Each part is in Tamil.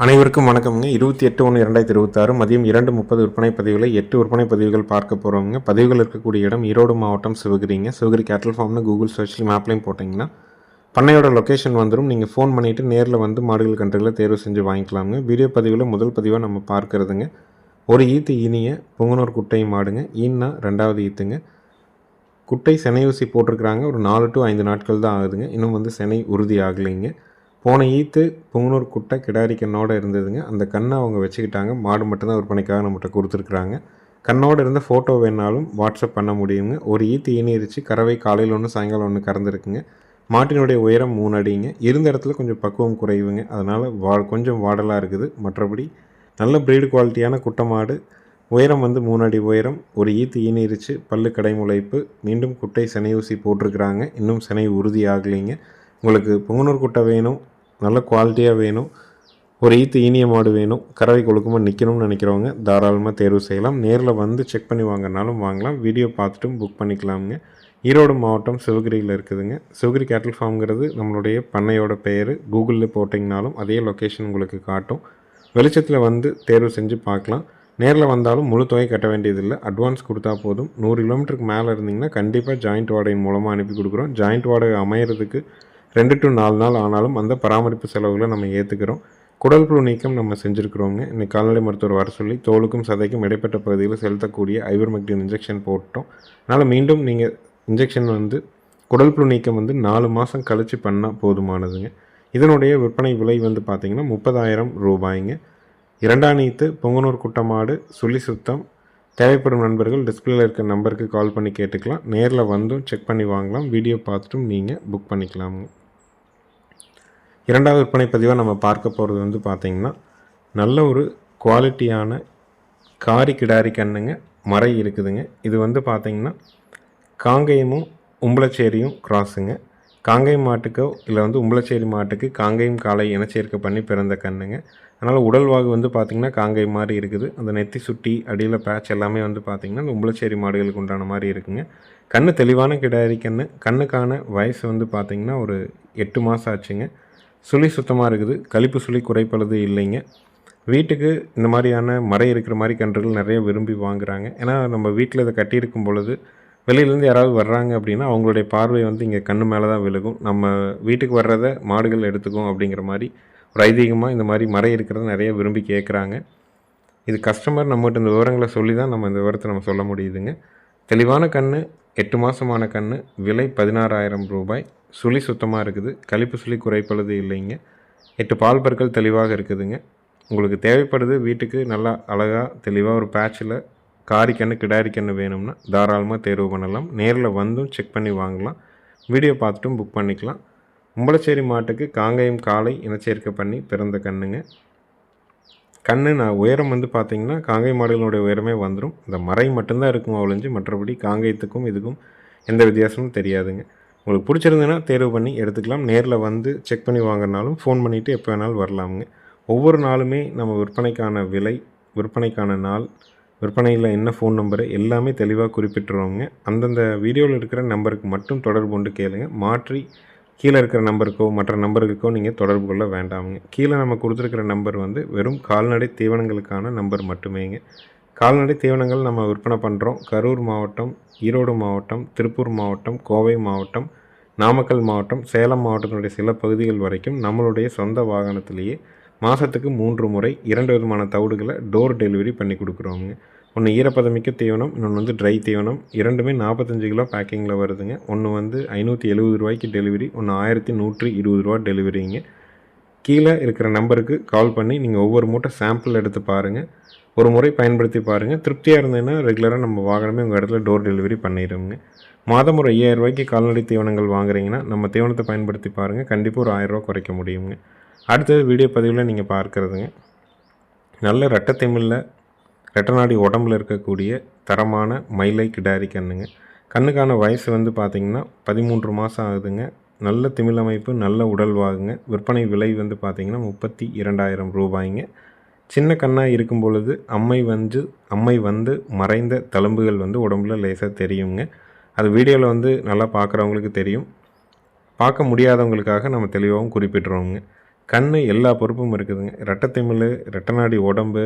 அனைவருக்கும் வணக்கம்ங்க. இருபத்தி எட்டு ஒன்று இரண்டாயிரத்தி இருபத்தாறு மதியம் இரண்டு முப்பது விற்பனை பதிவுகளை எட்டு விற்பனை பதிவுகள் பார்க்க போகிறோங்க பதிவுகள் இருக்கக்கூடிய இடம் ஈரோடு மாவட்டம் சிவகிரிங்க. சிவகிரி கேட்டல் ஃபார்ம்னு கூகுள் சர்ச்சில் மேப்லையும் போட்டிங்கன்னா பண்ணையோட லொக்கேஷன் வந்துடும் நீங்கள் ஃபோன் பண்ணிவிட்டு நேரில் வந்து மாடுகள் கன்றுகளை தேர்வு செஞ்சு வாங்கிக்கலாமுங்க. வீடியோ பதிவில் முதல் பதிவாக நம்ம பார்க்கறதுங்க. ஒரு ஈத்து இனிய பொங்கனூர் குட்டை மாடுங்க. ஈன்னா ரெண்டாவது ஈத்துங்க. குட்டை செனை ஊசி போட்டிருக்கிறாங்க. ஒரு நாலு டு ஐந்து நாட்கள் தான் ஆகுதுங்க. இன்னும் வந்து செனை உறுதி ஆகலைங்க. போன ஈத்து புங்கனூர் குட்டை கிடாரி கண்ணோடு இருந்ததுங்க. அந்த கண்ணை அவங்க வச்சுக்கிட்டாங்க. மாடு மட்டும்தான் விற்பனைக்காக நம்மகிட்ட கொடுத்துருக்குறாங்க. கண்ணோடு இருந்த ஃபோட்டோ வேணாலும் வாட்ஸ்அப் பண்ண முடியுங்க. ஒரு ஈத்து ஈனிரிச்சு கறவை காலையில் ஒன்று சாயங்காலம் ஒன்று கறந்துருக்குங்க. மாட்டினுடைய உயரம் மூணு அடிங்க. இருந்த இடத்துல கொஞ்சம் பக்குவம் குறைவுங்க. அதனால் வா கொஞ்சம் வாடலாக இருக்குது. மற்றபடி நல்ல ப்ரீடு குவாலிட்டியான குட்டை மாடு. உயரம் வந்து மூணு அடி உயரம். ஒரு ஈத்து ஈனிரிச்சு பல்லு கடைமுளைப்பு மீண்டும் குட்டை சினை ஊசி போட்டிருக்கிறாங்க. இன்னும் சினை உறுதி ஆகலைங்க. உங்களுக்கு புங்கனூர் குட்டை வேணும். நல்ல குவாலிட்டியாக வேணும். ஒரு ஈத்து ஈனிய மாடு வேணும். கறவை கொழுக்கமாக நிற்கணும்னு நினைக்கிறவங்க தாராளமாக தேர்வு செய்யலாம். நேரில் வந்து செக் பண்ணி வாங்கினாலும் வாங்கலாம். வீடியோ பார்த்துட்டும் புக் பண்ணிக்கலாமுங்க. ஈரோடு மாவட்டம் சிவகிரியில் இருக்குதுங்க. சிவகிரி கேட்டில் ஃபார்ம்ங்கிறது நம்மளுடைய பண்ணையோட பெயர். கூகுளில் போட்டிங்கனாலும் அதே லொக்கேஷன் உங்களுக்கு காட்டும். வெளிச்சத்தில் வந்து தேர்வு செஞ்சு பார்க்கலாம். நேரில் வந்தாலும் முழு தொகை கட்ட வேண்டியதில்லை. அட்வான்ஸ் கொடுத்தா போதும். நூறு கிலோமீட்டருக்கு மேலே இருந்தீங்கன்னா கண்டிப்பாக ஜாயிண்ட் வாடகையின் மூலமாக அனுப்பி கொடுக்குறோம். ஜாயிண்ட் வாடகை அமையிறதுக்கு ரெண்டு டு நாலு நாள் ஆனாலும் அந்த பராமரிப்பு செலவுகளை நம்ம ஏற்றுக்கிறோம் குடல் புழு நீக்கம் நம்ம செஞ்சுருக்கிறோங்க. இன்னைக்கு கால்நடை மருத்துவர் வர சொல்லி தோலுக்கும் சதைக்கும் இடைப்பட்ட பகுதியில் செலுத்தக்கூடிய ஐவர்மெக்டின் இன்ஜெக்ஷன் போட்டோம். அதனால் மீண்டும் நீங்கள் இன்ஜெக்ஷன் வந்து குடல் புழு நீக்கம் வந்து நாலு மாதம் கழித்து பண்ணால் போதுமானதுங்க. இதனுடைய விற்பனை விலை வந்து பார்த்திங்கன்னா முப்பதாயிரம் ரூபாய்ங்க. இரண்டாம் நீத்து பொங்கனூர் குட்டமாடு சுழி சுத்தம். தேவைப்படும் நண்பர்கள் டிஸ்பிளேல இருக்க நம்பருக்கு கால் பண்ணி கேட்டுக்கலாம். நேரில் வந்தும் செக் பண்ணி வாங்கலாம். வீடியோ பார்த்துட்டும் நீங்கள் புக் பண்ணிக்கலாமுங்க. இரண்டாவது விற்பனை பதிவாக நம்ம பார்க்க போகிறது வந்து பார்த்திங்கன்னா நல்ல ஒரு குவாலிட்டியான காரி கிடாரி கண்ணுங்க மறை இருக்குதுங்க. இது வந்து பார்த்திங்கன்னா காங்கேயமும் உம்பளச்சேரியும் கிராஸுங்க காங்கேயம் மாட்டுக்கோ இல்லை வந்து உம்பளச்சேரி மாட்டுக்கு காங்கேயம் காலை இனச்சேர்க்கை பண்ணி பிறந்த கண்ணுங்க. அதனால் உடல்வாகு வந்து பார்த்திங்கன்னா காங்கேயம் மாதிரி இருக்குது. அந்த நெத்தி சுட்டி அடியில் பேட்ச் எல்லாமே வந்து பார்த்திங்கன்னா அந்த உம்பளச்சேரி மாடுகளுக்கு உண்டான மாதிரி இருக்குங்க. கண்ணு தெளிவான கிடாரி கண்ணு. கண்ணுக்கான வயசு வந்து பார்த்திங்கன்னா ஒரு எட்டு மாதம் ஆச்சுங்க. சுழி சுத்தமாக இருக்குது. கழிப்பு சுழி குறைப்பளது இல்லைங்க. வீட்டுக்கு இந்த மாதிரியான மறை இருக்கிற மாதிரி கன்றுகள் நிறைய விரும்பி வாங்குகிறாங்க ஏன்னா நம்ம வீட்டில் இதை கட்டியிருக்கும் பொழுது வெளியிலேருந்து யாராவது வர்றாங்க அப்படின்னா அவங்களுடைய பார்வை வந்து இங்கே கண்ணு மேலே தான் விழுகும். நம்ம வீட்டுக்கு வர்றதை மாடுகள் எடுத்துக்கும் அப்படிங்கிற மாதிரி ஒரு ஐதீகமாக இந்த மாதிரி மறை இருக்கிறத நிறைய விரும்பி கேட்குறாங்க இது கஸ்டமர் நம்மகிட்ட இந்த விவரங்களை சொல்லி தான் நம்ம இந்த விவரத்தை நம்ம சொல்ல முடியுதுங்க. தெளிவான கண் எட்டு மாதமான கன்று விலை பதினாறாயிரம் ரூபாய். சுழி சுத்தமாக இருக்குது. கழிப்பு சுழி குறைப்பளது இல்லைங்க. எட்டு பால் பற்கள் தெளிவாக இருக்குதுங்க. உங்களுக்கு தேவைப்படுது வீட்டுக்கு நல்லா அழகாக தெளிவாக ஒரு பேட்சில் காரிக்கண்ணு கிடாரிக்கண்ணு வேணும்னா தாராளமாக தேர்வு பண்ணலாம். நேரில் வந்தும் செக் பண்ணி வாங்கலாம். வீடியோ பார்த்துட்டும் புக் பண்ணிக்கலாம். கும்பலச்சேரி மாட்டுக்கு காங்கேயம் காலை இனச்சேர்க்கை பண்ணி பிறந்த கண்ணுங்க. கண்ணு நான் உயரம் வந்து பார்த்திங்கன்னா காங்கை மாடுகளுடைய உயரமே வந்துடும் இந்த மறை மட்டும்தான் இருக்கும் ஒழிஞ்சு மற்றபடி காங்கேயத்துக்கும் இதுக்கும் எந்த வித்தியாசமும் தெரியாதுங்க. உங்களுக்கு பிடிச்சிருந்ததுன்னா தேர்வு பண்ணி எடுத்துக்கலாம். நேரில் வந்து செக் பண்ணி வாங்கினாலும் ஃபோன் பண்ணிவிட்டு எப்போ வேணாலும் வரலாமுங்க ஒவ்வொரு நாளுமே நம்ம விற்பனைக்கான விலை விற்பனைக்கான நாள் விற்பனையில் என்ன ஃபோன் நம்பரு எல்லாமே தெளிவாக குறிப்பிட்டுருவோங்க. அந்தந்த வீடியோவில் இருக்கிற நம்பருக்கு மட்டும் தொடர்பு கொண்டு கேளுங்க. மாற்றி கீழே இருக்கிற நம்பருக்கோ மற்ற நம்பருக்கோ நீங்கள் தொடர்பு கொள்ள வேண்டாமுங்க. கீழே நம்ம கொடுத்துருக்கிற நம்பர் வந்து வெறும் கால்நடை தீவனங்களுக்கான நம்பர் மட்டுமேங்க. கால்நடை தீவனங்கள் நம்ம விற்பனை பண்ணுறோம் கரூர் மாவட்டம் ஈரோடு மாவட்டம் திருப்பூர் மாவட்டம் கோவை மாவட்டம் நாமக்கல் மாவட்டம் சேலம் மாவட்டத்தினுடைய சில பகுதிகள் வரைக்கும் நம்மளுடைய சொந்த வாகனத்திலேயே மாதத்துக்கு மூன்று முறை இரண்டு விதமான தவிடுகளை டோர் டெலிவரி பண்ணி கொடுக்குறோங்க. ஒன்று ஈரப்பதமிக்க தீவனம் இன்னொன்று வந்து ட்ரை தீவனம். இரண்டுமே நாற்பத்தஞ்சு கிலோ பேக்கிங்கில் வருதுங்க. ஒன்று வந்து ஐநூற்றி எழுபது ரூபாய்க்கு டெலிவரி ஒன்று ஆயிரத்தி நூற்றி இருபது ரூபா டெலிவரிங்க. கீழே இருக்கிற நம்பருக்கு கால் பண்ணி நீங்கள் ஒவ்வொரு மூட்டை சாம்பிள் எடுத்து பாருங்கள் ஒரு முறை பயன்படுத்தி பாருங்கள் திருப்தியாக இருந்ததுன்னா ரெகுலராக நம்ம வாகனமே உங்கள் இடத்துல டோர் டெலிவரி பண்ணிடுவோங்க மாதம் ஒரு ஐயாயிரம் ரூபாய்க்கு கால்நடை தீவனங்கள் வாங்குறீங்கன்னா நம்ம தீவனத்தை பயன்படுத்தி பாருங்கள் கண்டிப்பாக ஒரு ஆயிரரூவா குறைக்க முடியுங்க அடுத்தது வீடியோ பதிவில் நீங்கள் பார்க்குறதுங்க. நல்ல ரெட்டத்திமிழில் ரெட்டநாடி உடம்புல இருக்கக்கூடிய தரமான மயிலை கிடாரி கண்ணுங்க. கண்ணுக்கான வயசு வந்து பார்த்திங்கன்னா பதிமூன்று மாதம் ஆகுதுங்க. நல்ல திமிழமைப்பு நல்ல உடல் வாகுங்க. விற்பனை விலை வந்து பார்த்திங்கன்னா முப்பத்தி இரண்டாயிரம் ரூபாய்ங்க. சின்ன கண்ணாக இருக்கும் பொழுது அம்மை வந்து அம்மை வந்து மறைந்த தழும்புகள் வந்து உடம்புல லேசாக தெரியுங்க. அது வீடியோவில் வந்து நல்லா பார்க்குறவங்களுக்கு தெரியும். பார்க்க முடியாதவங்களுக்காக நம்ம தெளிவாகவும் குறிப்பிட்றோங்க. கண் எல்லா பொறுப்பும் இருக்குதுங்க. ரெட்டத்திமிழ் ரெட்டநாடி உடம்பு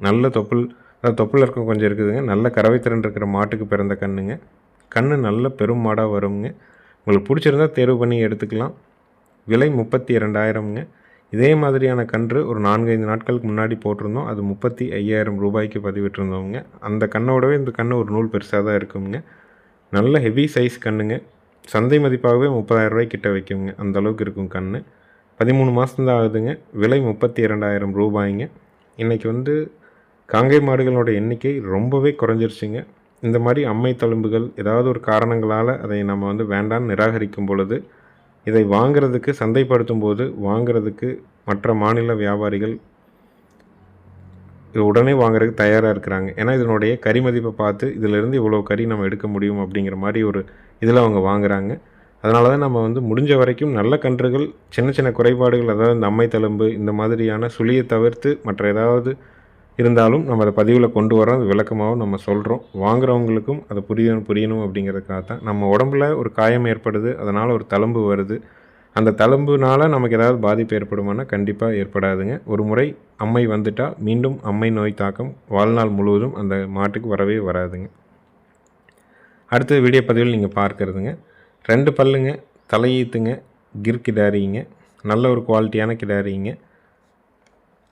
நல்ல தொப்புள் அதாவது தொப்புள் இருக்க கொஞ்சம் இருக்குதுங்க. நல்ல கறவைத்திறன் இருக்கிற மாட்டுக்கு பிறந்த கண்ணுங்க. கண் நல்ல பெரும் மாடாக வருங்க. உங்களுக்கு பிடிச்சிருந்தா தேர்வு பண்ணி எடுத்துக்கலாம். விலை முப்பத்தி இரண்டாயிரம்ங்க. இதே மாதிரியான கன்று ஒரு நான்கைந்து நாட்களுக்கு முன்னாடி போட்டிருந்தோம். அது முப்பத்தி ஐயாயிரம் ரூபாய்க்கு பதிவிட்டிருந்தோங்க அந்த கண்ணோடவே இந்த கன்று ஒரு நூல் பெருசாக தான் இருக்குங்க. நல்ல ஹெவி சைஸ் கண்ணுங்க. சந்தை மதிப்பாகவே முப்பதாயிரம் ரூபாய் கிட்ட வைக்குங்க. அந்த அளவுக்கு இருக்கும் கண் பதிமூணு மாதம்தான் ஆகுதுங்க. விலை முப்பத்தி இரண்டாயிரம் ரூபாய்ங்க. இன்றைக்கி வந்து காங்கை மாடுகளோட எண்ணிக்கை ரொம்பவே குறைஞ்சிருச்சுங்க. இந்த மாதிரி அம்மை தழும்புகள் ஏதாவது ஒரு காரணங்களால் அதை நம்ம வந்து வேண்டான்னு நிராகரிக்கும் பொழுது இதை வாங்கிறதுக்கு சந்தைப்படுத்தும் போது வாங்கிறதுக்கு மற்ற மாநில வியாபாரிகள் இது உடனே வாங்குறதுக்கு தயாராக இருக்கிறாங்க. ஏன்னா இதனுடைய கறி மதிப்பை பார்த்து இதிலிருந்து இவ்வளோ கறி நம்ம எடுக்க முடியும் அப்படிங்கிற மாதிரி ஒரு இதில் அவங்க வாங்குறாங்க. அதனால தான் நம்ம வந்து முடிஞ்ச வரைக்கும் நல்ல கன்றுகள் சின்ன சின்ன குறைபாடுகள் அதாவது இந்த அம்மை தழும்பு இந்த மாதிரியான சுழியை தவிர்த்து மற்ற ஏதாவது இருந்தாலும் நம்ம அதை பதிவில் கொண்டு வரோம் அது விளக்கமாகவும் நம்ம சொல்கிறோம் வாங்குறவங்களுக்கும் அதை புரியணும் புரியணும் அப்படிங்கிறதுக்காக தான். நம்ம உடம்புல ஒரு காயம் ஏற்படுது அதனால் ஒரு தழும்பு வருது. அந்த தழும்புனால் நமக்கு ஏதாவது பாதிப்பு ஏற்படுமானா கண்டிப்பாக ஏற்படாதுங்க. ஒரு முறை அம்மை வந்துட்டால் மீண்டும் அம்மை நோய் தாக்கம் வாழ்நாள் முழுவதும் அந்த மாட்டுக்கு வரவே வராதுங்க. அடுத்த வீடியோ பதிவில் நீங்கள் பார்க்குறதுங்க. ரெண்டு பல்லுங்க தலையீத்துங்க கிர் கிடாரிங்க. நல்ல ஒரு குவாலிட்டியான கிடாரிங்க.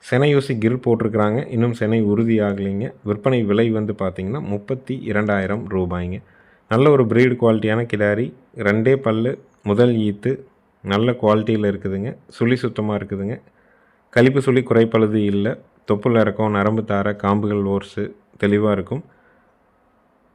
செனையூசி கிர் போட்டிருக்கிறாங்க. இன்னும் செனை உறுதியாகலைங்க. விற்பனை விலை வந்து பார்த்திங்கன்னா முப்பத்தி இரண்டாயிரம் ரூபாய்ங்க. நல்ல ஒரு ப்ரீடு குவாலிட்டியான கிடாரி ரெண்டே பல்லு முதல் ஈத்து நல்ல குவாலிட்டியில் இருக்குதுங்க. சுழி சுத்தமாக இருக்குதுங்க. கழிப்பு சுழி குறைப்பழுது இல்லை. தொப்புள் இறக்கம் நரம்பு தார காம்புகள் ஓர்ஸு தெளிவாக இருக்கும்.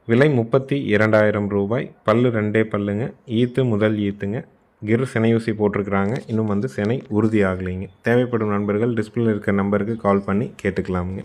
விலை முப்பத்தி இரண்டாயிரம் ரூபாய். பல்லு ரெண்டே பல்லுங்க. ஈத்து முதல் ஈத்துங்க. கிர் ஊசி போட்டிருக்கிறாங்க. இன்னும் வந்து சினை உறுதி ஆகலைங்க தேவைப்படும் நண்பர்கள் டிஸ்பிளே இருக்கிற நம்பருக்கு கால் பண்ணி கேட்டுக்கலாமுங்க.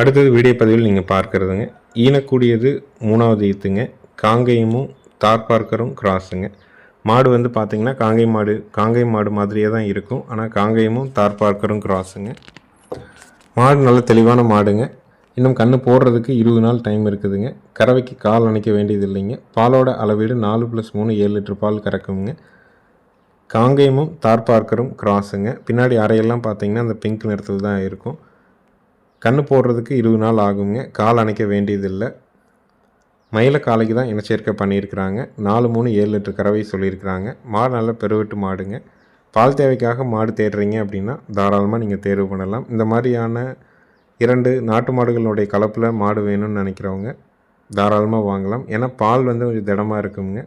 அடுத்தது வீடியோ பதிவில் நீங்கள் பார்க்குறதுங்க. ஈனக்கூடியது மூணாவது ஈத்துங்க. காங்கேயமும் தார்பார்க்கரும் கிராஸுங்க. மாடு வந்து பார்த்திங்கன்னா காங்கை மாடு காங்கை மாடு மாதிரியே தான் இருக்கும். ஆனால் காங்கேயமும் தார்பார்க்கரும் கிராஸுங்க. மாடு நல்ல தெளிவான மாடுங்க. இன்னும் கன்று போடுறதுக்கு இருபது நாள் டைம் இருக்குதுங்க. கறவைக்கு கால் அணைக்க வேண்டியது இல்லைங்க. பாலோட அளவீடு நாலு ப்ளஸ் மூணு ஏழு லிட்டர் பால் கறக்குங்க. காங்கேயமும் தார்பார்க்கரும் கிராஸுங்க. பின்னாடி அறையெல்லாம் பார்த்திங்கன்னா அந்த பிங்க் நிறத்தில் தான் இருக்கும். கன்று போடுறதுக்கு இருபது நாள் ஆகுங்க. கால் அணைக்க வேண்டியதில்லை. மயில காலைக்கு தான் இனச்சேர்க்கை பண்ணியிருக்கிறாங்க. நாலு மூணு ஏழு லிட்டர் கறவை சொல்லியிருக்கிறாங்க. மாடு நல்ல பெருவெட்டு மாடுங்க. பால் தேவைக்காக மாடு தேடுறீங்க அப்படின்னா தாராளமாக நீங்கள் தேர்வு பண்ணலாம். இந்த மாதிரியான இரண்டு நாட்டு மாடுகளுடைய கலப்பில் மாடு வேணும்னு நினைக்கிறவங்க தாராளமாக வாங்கலாம். ஏன்னா பால் வந்து கொஞ்சம் திடமாக இருக்குங்க.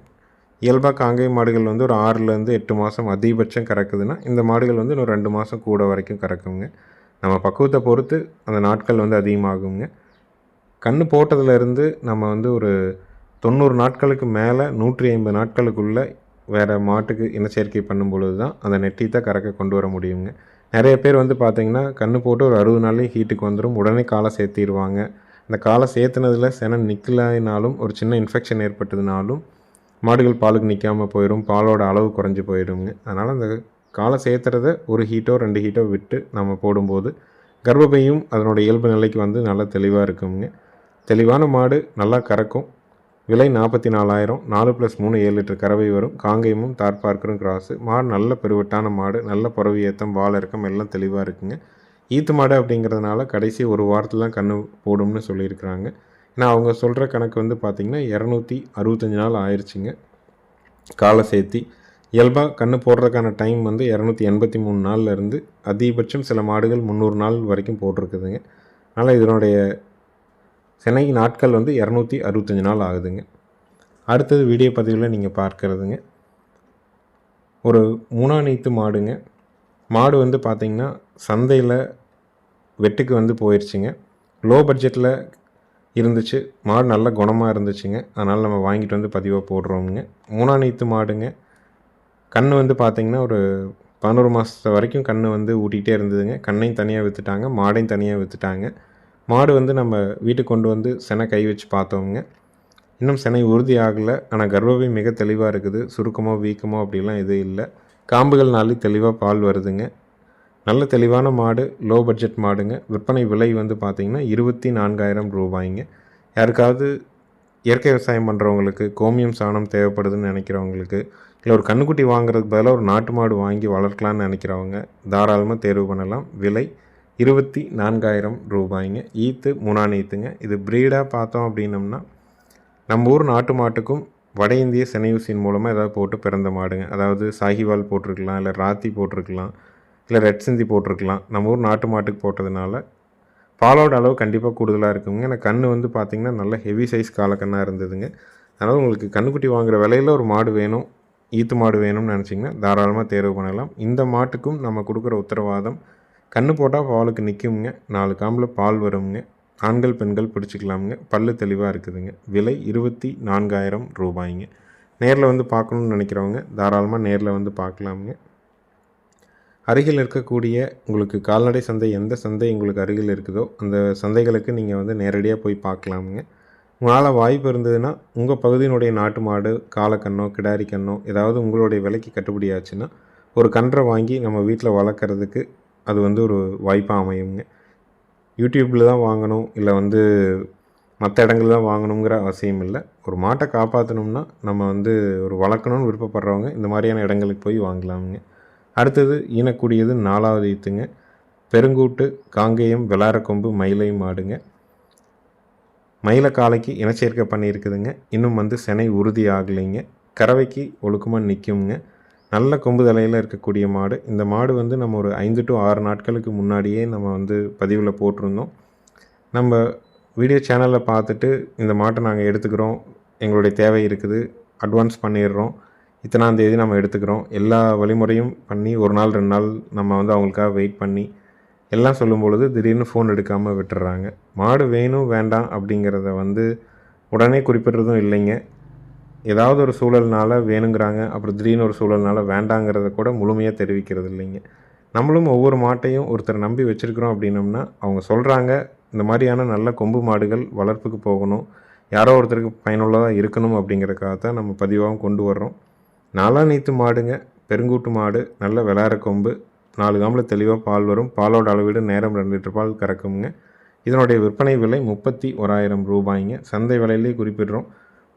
இயல்பாக காங்கை மாடுகள் வந்து ஒரு ஆறுலேருந்து எட்டு மாதம் அதிகபட்சம் கறக்குதுன்னா இந்த மாடுகள் வந்து இன்னும் ரெண்டு மாதம் கூட வரைக்கும் கறக்குங்க. நம்ம பக்குவத்தை பொறுத்து அந்த நாட்கள் வந்து அதிகமாகுங்க. கன்று போட்டதுலேருந்து நம்ம வந்து ஒரு தொண்ணூறு நாட்களுக்கு மேலே நூற்றி ஐம்பது நாட்களுக்குள்ளே வேறு மாட்டுக்கு இனச்சேர்க்கை பண்ணும் பொழுது தான் அந்த நெட்டீத்தை கறக்க கொண்டு வர முடியுங்க. நிறைய பேர் வந்து பார்த்திங்கன்னா கன்று போட்டு ஒரு அறுபது நாள்லேயும் ஹீட்டுக்கு வந்துடும் உடனே காலை சேர்த்திடுவாங்க அந்த காலை சேர்த்துனதில் சென நிற்கலைனாலும் ஒரு சின்ன இன்ஃபெக்ஷன் ஏற்பட்டதுனாலும் மாடுகள் பாலுக்கு நிற்காமல் போயிடும் பாலோட அளவு குறைஞ்சி போயிடுங்க அதனால் அந்த காலை சேர்த்துறத ஒரு ஹீட்டோ ரெண்டு ஹீட்டோ விட்டு நம்ம போடும்போது கர்ப்பப்பையும் அதனோட இயல்பு நிலைக்கு வந்து நல்லா தெளிவாக இருக்குங்க. தெளிவான மாடு நல்லா கறக்கும். விலை நாற்பத்தி நாலாயிரம் நாலு ப்ளஸ் மூணு ஏழு லிட்டர் கறவை வரும். காங்கேயமும் தார்பார்க்கரும் கிராஸு மாடு நல்ல பெருவட்டான மாடு நல்ல புறவி ஏற்றம் வால் இறக்கம் எல்லாம் தெளிவாக இருக்குங்க. ஈத்து மாடு அப்படிங்கிறதுனால கடைசி ஒரு வாரத்தில் தான் கன்று போடும்னு சொல்லியிருக்கிறாங்க. ஏன்னா அவங்க சொல்கிற கணக்கு வந்து பார்த்திங்கன்னா இரநூத்தி அறுபத்தஞ்சி நாள் ஆயிடுச்சுங்க காலை சேர்த்தி இயல்பாக கன்று போடுறதுக்கான டைம் வந்து இரநூத்தி எண்பத்தி மூணு நாள்ல இருந்து அதிகபட்சம் சில மாடுகள் முந்நூறு நாள் வரைக்கும் போட்டிருக்குதுங்க. அதனால் இதனுடைய சென்னை நாட்கள் வந்து இரநூத்தி அறுபத்தஞ்சு நாள் ஆகுதுங்க. அடுத்தது வீடியோ பதிவில் நீங்கள் பார்க்கறதுங்க. ஒரு மூணா நீத்து மாடுங்க. மாடு வந்து பார்த்திங்கன்னா சந்தையில் வெட்டுக்கு வந்து போயிடுச்சுங்க லோ பட்ஜெட்டில் இருந்துச்சு. மாடு நல்ல குணமாக இருந்துச்சுங்க. அதனால் நம்ம வாங்கிட்டு வந்து பதிவாக போடுறோமுங்க. மூணா நீத்து மாடுங்க. கன்று வந்து பார்த்திங்கன்னா ஒரு பதினோரு மாதத்து வரைக்கும் கண் வந்து ஊட்டிகிட்டே இருந்ததுங்க. கண்ணையும் தனியாக விற்றுட்டாங்க மாடையும் தனியாக விற்றுட்டாங்க மாடு வந்து நம்ம வீட்டுக்கு கொண்டு வந்து செனை கை வச்சு பார்த்தோங்க இன்னும் செனை உறுதி ஆகலை. ஆனால் கர்ப்பவை மிக தெளிவாக இருக்குது. சுருக்கமோ வீக்கமோ அப்படிலாம் எதுவும் இல்லை. காம்புகள் நாளி தெளிவாக பால் வருதுங்க. நல்ல தெளிவான மாடு லோ பட்ஜெட் மாடுங்க. விற்பனை விலை வந்து பார்த்திங்கன்னா இருபத்தி நான்காயிரம் ரூபாய்ங்க. யாருக்காவது இயற்கை விவசாயம் பண்ணுறவங்களுக்கு கோமியம் சாணம் தேவைப்படுதுன்னு நினைக்கிறவங்களுக்கு இல்லை ஒரு கண்ணுக்குட்டி வாங்குறதுக்கு பதிலாக ஒரு நாட்டு மாடு வாங்கி வளர்க்கலான்னு நினைக்கிறவங்க தாராளமாக தேர்வு பண்ணலாம். விலை இருபத்தி நான்காயிரம் ரூபாய்ங்க. ஈத்து மூணான் ஈத்துங்க. இது ப்ரீடாக பார்த்தோம் அப்படின்னம்னா நம்ம ஊர் நாட்டு மாட்டுக்கும் வட இந்திய செனையூசியின் மூலமாக ஏதாவது போட்டு பிறந்த மாடுங்க. அதாவது சாகிவால் போட்டிருக்கலாம் இல்லை ராத்தி போட்டிருக்கலாம் இல்லை ரெட் சிந்தி போட்டிருக்கலாம். நம்ம ஊர் நாட்டு மாட்டுக்கு போட்டதுனால பாலோட அளவு கண்டிப்பாக கூடுதலாக இருக்குங்க. ஏன்னா கன்று வந்து பார்த்திங்கன்னா நல்ல ஹெவி சைஸ் காலக்கண்ணாக இருந்ததுங்க. அதனால் உங்களுக்கு கண்ணுக்குட்டி வாங்குற விலையில் ஒரு மாடு வேணும். ஈத்து மாடு வேணும்னு நினச்சிங்கன்னா தாராளமாக தேர்வு பண்ணலாம். இந்த மாட்டுக்கும் நம்ம கொடுக்குற உத்தரவாதம் கன்று போட்டால் பாலுக்கு நிற்குங்க நாலு காம்பில் பால் வருங்க ஆண்கள் பெண்கள் பிடிச்சிக்கலாமுங்க. பல்லு தெளிவாக இருக்குதுங்க. விலை இருபத்தி நான்காயிரம் ரூபாய்ங்க. நேரில் வந்து பார்க்கணுன்னு நினைக்கிறவங்க தாராளமாக நேரில் வந்து பார்க்கலாமுங்க. அருகில் இருக்கக்கூடிய உங்களுக்கு கால்நடை சந்தை எந்த சந்தை உங்களுக்கு அருகில் இருக்குதோ அந்த சந்தைகளுக்கு நீங்கள் வந்து நேரடியாக போய் பார்க்கலாமுங்க. உங்களால் வாய்ப்பு இருந்ததுன்னா உங்கள் பகுதியினுடைய நாட்டு மாடு காலக்கண்ணோ கிடாரி கண்ணோ ஏதாவது உங்களுடைய விலைக்கு கட்டுப்படி ஆச்சுன்னா ஒரு கன்றை வாங்கி நம்ம வீட்டில் வளர்க்குறதுக்கு அது வந்து ஒரு வாய்ப்பாக அமையுங்க. யூடியூப்பில் தான் வாங்கணும் இல்லை வந்து மற்ற இடங்கள் தான் வாங்கணுங்கிற அவசியம் இல்லை. ஒரு மாட்டை காப்பாற்றணும்னா நம்ம வந்து ஒரு வளர்க்கணும்னு விருப்பப்படுறவங்க இந்த மாதிரியான இடங்களுக்கு போய் வாங்கலாமுங்க. அடுத்தது ஈனக்கூடியது நாலாவது ஈத்துங்க. பெருங்கூட்டு காங்கேயம் வெளாரக்கொம்பு மயிலையும் மாடுங்க. மயிலக்காலைக்கு இனச்சேர்க்கை பண்ணியிருக்குதுங்க. இன்னும் வந்து செனை உறுதி ஆகலைங்க கறவைக்கு ஒழுக்கமாக நிற்குங்க நல்ல கொம்பு தலையில் இருக்கக்கூடிய மாடு. இந்த மாடு வந்து நம்ம ஒரு ஐந்து டு ஆறு நாட்களுக்கு முன்னாடியே நம்ம வந்து பதிவில் போட்டிருந்தோம். நம்ம வீடியோ சேனலில் பார்த்துட்டு இந்த மாட்டை நாங்கள் எடுத்துக்கிறோம். எங்களுடைய தேவை இருக்குது. அட்வான்ஸ் பண்ணிடுறோம். இத்தனாந்தேதி நம்ம எடுத்துக்கிறோம். எல்லா வழிமுறையும் பண்ணி ஒரு நாள் ரெண்டு நாள் நம்ம வந்து அவங்களுக்காக வெயிட் பண்ணி எல்லாம் சொல்லும் பொழுது திடீர்னு ஃபோன் எடுக்காமல் விட்டுறாங்க. மாடு வேணும் வேண்டாம் அப்படிங்கிறத வந்து உடனே குறிப்பிடுறதும் இல்லைங்க. ஏதாவது ஒரு சூழல்னால வேணுங்கிறாங்க அப்புறம் திடீர்னு ஒரு சூழல்னால வேண்டாங்கிறத கூட முழுமையாக தெரிவிக்கிறது இல்லைங்க. நம்மளும் ஒவ்வொரு மாட்டையும் ஒருத்தர் நம்பி வச்சுருக்கிறோம் அப்படின்னம்னா அவங்க சொல்கிறாங்க இந்த மாதிரியான நல்ல கொம்பு மாடுகள் வளர்ப்புக்கு போகணும் யாரோ ஒருத்தருக்கு பயனுள்ளதாக இருக்கணும் அப்படிங்கிறக்காக தான் நம்ம பதிவாகவும் கொண்டு வர்றோம். நாலா நீத்து மாடுங்க பெருங்கூட்டு மாடு நல்ல விளாட கொம்பு நாலு காம்பில் தெளிவாக பால் வரும். பாலோட அளவீடு நேரம் ரெண்டு லிட்டர் பால் கறக்குங்க இதனுடைய விற்பனை விலை முப்பத்தி ஓராயிரம் ரூபாய்ங்க. சந்தை விலையிலே குறிப்பிடுறோம்.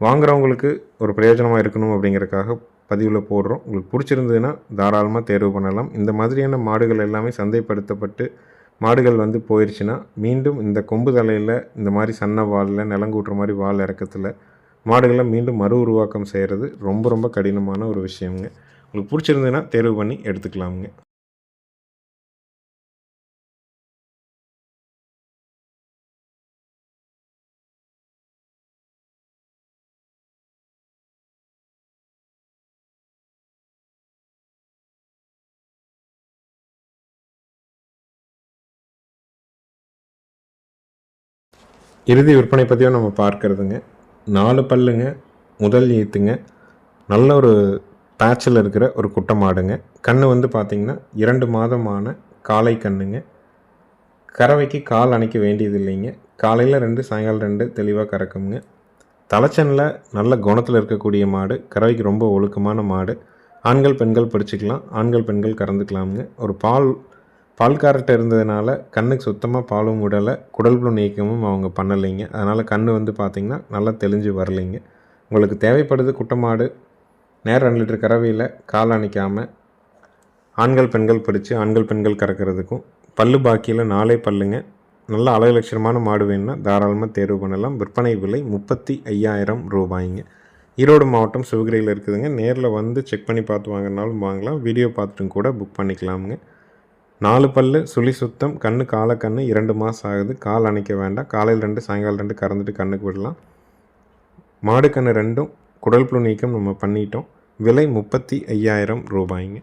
வாங்குறவங்களுக்கு ஒரு பிரயோஜனமாக இருக்கணும் அப்படிங்கிறதுக்காக பதிவில் போடுறோம். உங்களுக்கு பிடிச்சிருந்ததுன்னா தாராளமாக தேர்வு பண்ணலாம். இந்த மாதிரியான மாடுகள் எல்லாமே சந்தைப்படுத்தப்பட்டு மாடுகள் வந்து போயிடுச்சுன்னா மீண்டும் இந்த கொம்பு தலையில் இந்த மாதிரி சன்ன வாலில் நிலங்கூட்டுற மாதிரி வால் இறக்கத்தில் மாடுகளை மீண்டும் மறு உருவாக்கம் செய்கிறது ரொம்ப ரொம்ப கடினமான ஒரு விஷயங்க உங்களுக்கு பிடிச்சிருந்ததுன்னா தேர்வு பண்ணி எடுத்துக்கலாமுங்க. இறுதி விற்பனை பற்றியும் நம்ம பார்க்கறதுங்க. நாலு பல்லுங்க முதல் ஈத்துங்க. நல்ல ஒரு பேட்சில் இருக்கிற ஒரு குட்டை மாடுங்க கன்று வந்து பார்த்திங்கன்னா இரண்டு மாதமான காலை கண்ணுங்க. கறவைக்கு கால் அணைக்க வேண்டியது இல்லைங்க காலையில் ரெண்டு சாயங்காலம் ரெண்டு தெளிவாக கறக்குங்க. தலைச்சனில் நல்ல குணத்தில் இருக்கக்கூடிய மாடு. கறவைக்கு ரொம்ப ஒழுக்கமான மாடு. ஆண்கள் பெண்கள் பிடிச்சிக்கலாம். ஆண்கள் பெண்கள் கறந்துக்கலாமுங்க. ஒரு பால் பால் பால்காரர்கிட்ட இருந்ததுனால கண்ணுக்கு சுத்தமாக பாலும் விடலை குடல் புழு நீக்கமும் அவங்க பண்ணலைங்க. அதனால் கண் வந்து பார்த்திங்கன்னா நல்லா தெளிஞ்சு வரலைங்க. உங்களுக்கு தேவைப்படுது குட்டை மாடு நேரம் ரெண்டு லிட்டர் கறவையில் கால் அணைக்காமல் ஆண்கள் பெண்கள் பிடிச்சி ஆண்கள் பெண்கள் கறக்கிறதுக்கும் பல்லு பாக்கியில் நாலே பல்லுங்க. நல்ல அழகு மாடு வேணும்னா தாராளமாக தேர்வு பண்ணலாம். விற்பனை விலை முப்பத்தி ஐயாயிரம் ரூபாய்ங்க. ஈரோடு மாவட்டம் சிவகிரியில் இருக்குதுங்க. நேரில் வந்து செக் பண்ணி பார்த்து வாங்கினாலும் வாங்கலாம். வீடியோ பார்த்துட்டும் கூட புக் பண்ணிக்கலாமுங்க. நாலு பல்லு சுழி சுத்தம் கண்ணு காலை கண்ணு இரண்டு மாதம் ஆகுது. கால் அணைக்க வேண்டாம். காலையில் ரெண்டு சாயங்காலம் ரெண்டு கறந்துட்டு கண்ணுக்கு விடலாம். மாடு கண்ணு ரெண்டும் குடல் புழு நீக்கம் நம்ம பண்ணிட்டோம். விலை முப்பத்தி ஐயாயிரம் ரூபாய்ங்க.